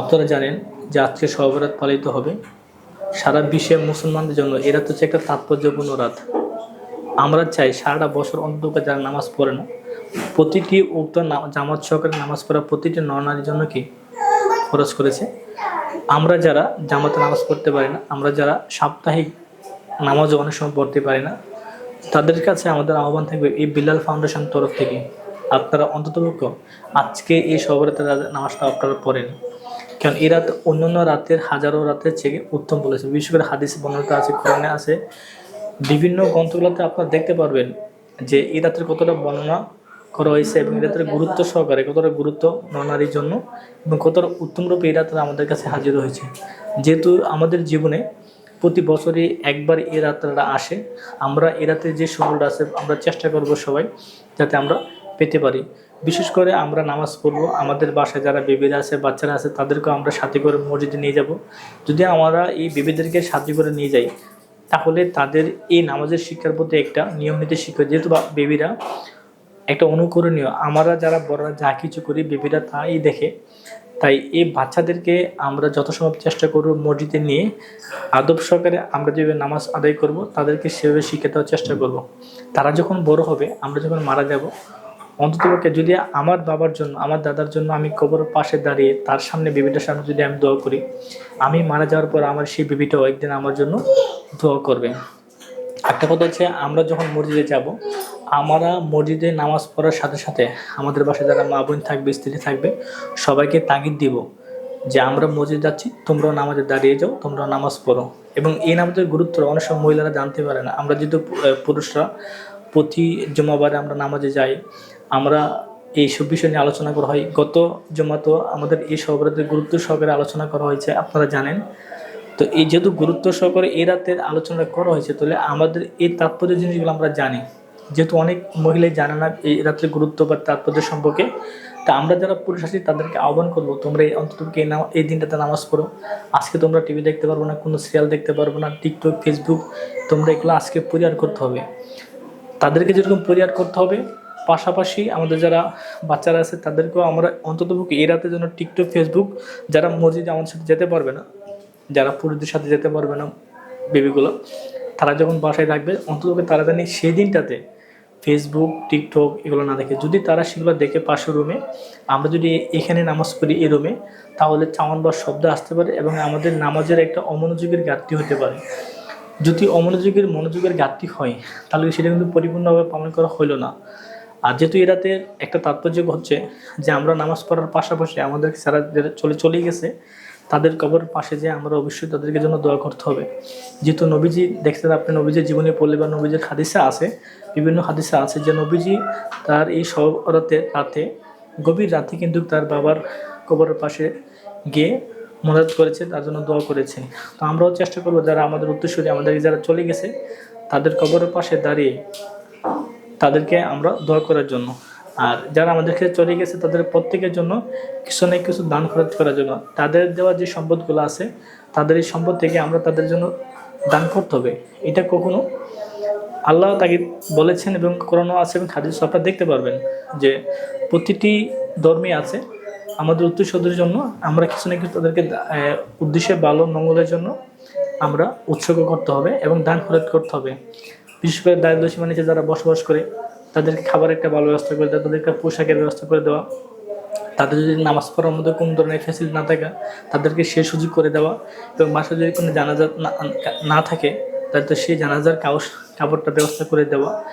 আপনারা জানেন যে আজকে সহবরাত পালিত হবে। সারা বিশ্বে মুসলমানদের জন্য এরা তো একটা তাৎপর্যপূর্ণ রাত। আমরা চাই সারাটা বছর অন্তত যারা নামাজ পড়ে না, প্রতিটি উক্ত জামাত সহকারে নামাজ পড়া প্রতিটি নরনারীর জন্য কি খরচ করেছে? আমরা যারা জামাতে নামাজ পড়তে পারি না, আমরা যারা সাপ্তাহিক নামাজও অনেক সময় পড়তে পারি না, তাদের কাছে আমাদের আহ্বান থাকবে এই বিল্লাল ফাউন্ডেশন তরফ থেকে। আপনারা অন্ততপক্ষ আজকে এই সবরাতে নামাজটা আপনারা পড়েন। কারণ এই রাত অন্যান্য রাতের, হাজারো রাতের থেকে উত্তম বলেছে। বিশেষ করে হাদিস বর্ণনা আছে, কোরআনে আছে। বিভিন্ন গ্রন্থগুলোতে আপনারা দেখতে পারবেন যে এই রাতের কতটা বর্ণনা করা হয়েছে এবং রাতের গুরুত্ব সহকারে কতটা গুরুত্ব নারীর জন্য এবং কতটা উত্তম রূপে এই রাতটা আমাদের কাছে হাজির হয়েছে। যেহেতু আমাদের জীবনে প্রতি বছরই একবার এই রাতটা আসে, আমরা এ রাতে যে সুযোগটা আছে আমরা চেষ্টা করব সবাই যাতে আমরা পেতে পারি। বিশেষ করে আমরা নামাজ পড়ব, আমাদের বাসায় যারা বেবিরা আছে, বাচ্চারা আছে, তাদেরকেও আমরা সাথে করে মসজিদে নিয়ে যাব। যদি আমরা এই বেবিদেরকে সাথে করে নিয়ে যাই, তাহলে তাদের এই নামাজের শিক্ষার প্রতি একটা নিয়ম নীতি শিক্ষা, যেহেতু বেবিরা একটা অনুকরণীয়, আমরা যারা বড়রা যা কিছু করি বেবিরা তাই দেখে। তাই এই বাচ্চাদেরকে আমরা যত চেষ্টা করব মসজিদে নিয়ে। আদব সহকারে আমরা যেভাবে নামাজ আদায় করব, তাদেরকে সেভাবে শিখে দেওয়ার চেষ্টা করব। তারা যখন বড় হবে, আমরা যখন মারা যাব অন্ততপক্ষে যদি আমার বাবার জন্য, আমার দাদার জন্য আমি কবরের পাশে দাঁড়িয়ে তার সামনে বিবিটার সামনে যদি আমি দোয়া করি, আমি মারা যাওয়ার পর আমার সেই বেবিটাও একদিন আমার জন্য দোয়া করবে। একটা কথা হচ্ছে, আমরা যখন মসজিদে যাব, আমরা মসজিদে নামাজ পড়ার সাথে সাথে আমাদের বাসায় যারা মা বোন থাকবে, স্ত্রী থাকবে, সবাইকে তাগিদ দিব যে আমরা মসজিদ যাচ্ছি, তোমরাও নামাজে দাঁড়িয়ে যাও, তোমরাও নামাজ পড়ো। এবং এই নামাজের গুরুত্ব অনেক সময় মহিলারা জানতে পারে না। আমরা যেহেতু পুরুষরা প্রতি জমাবারে আমরা নামাজে যাই। আমরা এই সব বিষয় নিয়ে আলোচনা করা হয়। গত জমাতো আমাদের এই সহবরাতের গুরুত্ব সহকারে আলোচনা করা হয়েছে। আপনারা জানেন। তো এই যেহেতু গুরুত্ব সহকারে এই রাতের আলোচনা করা হয়েছে, তাহলে আমাদের এই তাৎপর্য জিনিসগুলো আমরা জানি। যেহেতু অনেক মহিলাই জানে না এই রাত্রের গুরুত্ব বা তাৎপর্য সম্পর্কে। তা আমরা যারা পুরুষ আছি, তাদেরকে আহ্বান করব, তোমরা এই অন্তত এই নাম এই দিনটাতে নামাজ পড়ো। আজকে তোমরা টিভি দেখতে পারব না, কোনো সিরিয়াল দেখতে পারব না, টিকটক, ফেসবুক, তোমরা এগুলো আজকে পরিহার করতে হবে। তাদেরকে যেরকম পরিহার করতে হবে, পাশাপাশি আমাদের যারা বাচ্চারা আছে তাদেরকেও আমরা অন্ততপক্ষে এই রাতের জন্য টিকটক ফেসবুক যারা মসজিদে আমাদের সাথে যেতে পারবে না, যারা পুরুষদের সাথে যেতে পারবে না বেবিগুলো তারা যখন বাসায় থাকবে অন্তত তারা জানি সেই দিনটাতে ফেসবুক টিকটক এগুলো না দেখে। যদি তারা সেগুলো দেখে পাশের রুমে আমরা যদি এখানে নামাজ পড়ি এই রুমে তাহলে চাওয়ান বা শব্দ আসতে পারে এবং আমাদের নামাজের একটা অমনোযোগের ঘাটতি হতে পারে। যদি অমনোযোগের মনোযোগের ঘাটতি হয়, তাহলে সেটা কিন্তু পরিপূর্ণভাবে পালন করা হইল না। আর যেহেতু এরাতে একটা তাৎপর্য হচ্ছে যে আমরা নামাজ পড়ার পাশাপাশি আমাদের যারা চলে, চলেই গেছে, তাদের কবর পাশে যে আমরা অবশ্যই তাদেরকে জন্য দোয়া করতে হবে। যেহেতু নবীজি, দেখছেন আপনি নবীজির জীবনে পড়লে বা নবীজির হাদিসা আছে, বিভিন্ন হাদিসা আছে যে নবীজি তার এই সব রাতে রাতে, গভীর রাতে কিন্তু তার বাবার কবরের পাশে গিয়ে মদত করেছে, তার জন্য দোয়া করেছে। তো আমরাও চেষ্টা করব যারা আমাদের উত্তরসূরি আমাদের যারা চলে গেছে, তাদের কবরের পাশে দাঁড়িয়ে তাদেরকে আমরা দোয়া করার জন্য। আর যারা আমাদের কাছে চলে গেছে, তাদের প্রত্যেকের জন্য কিছু না কিছু দান খরচ করার জন্য। তাদের দেওয়া যে সম্পদগুলো আছে, তাদের এই সম্পদ থেকে আমরা তাদের জন্য দান করতে হবে। এটা কখনো আল্লাহ তাকে বলেছেন এবং কোরআনও আছে এবং হাদিস আপনারা দেখতে পারবেন যে প্রতিটি ধর্মে আছে আমাদের উত্তরসূরির জন্য, আমরা কিছু না কিছু তাদেরকে উদ্দেশ্যে ভালো মঙ্গলের জন্য আমরা উৎসর্গ করতে হবে এবং দান খরচ করতে হবে। বিশেষ করে দারিদ্র সীমা যারা বসবাস করে, তাদেরকে খাবার একটা ভালো ব্যবস্থা করে দেওয়া, তাদেরকে পোশাকের ব্যবস্থা করে দেওয়া, তাদের যদি নামাজ পড়ার মধ্যে কোনো ধরনের ফ্যাসিলিটি না থাকে, তাদেরকে সে সুযোগ করে দেওয়া এবং বাসায় যদি কোনো জানাজা না- থাকে তাদের সেই জানাজার কাউস কাপড়টা ব্যবস্থা করে দেওয়া।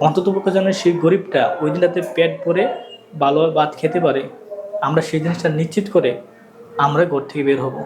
অন্ততপক্ষে যেন সেই গরিবটা ওই দিনটাতে পেট ভরে ভালো ভাত খেতে পারে আমরা সেই জিনিসটা নিশ্চিত করে আমরা ঘর থেকে বের হব।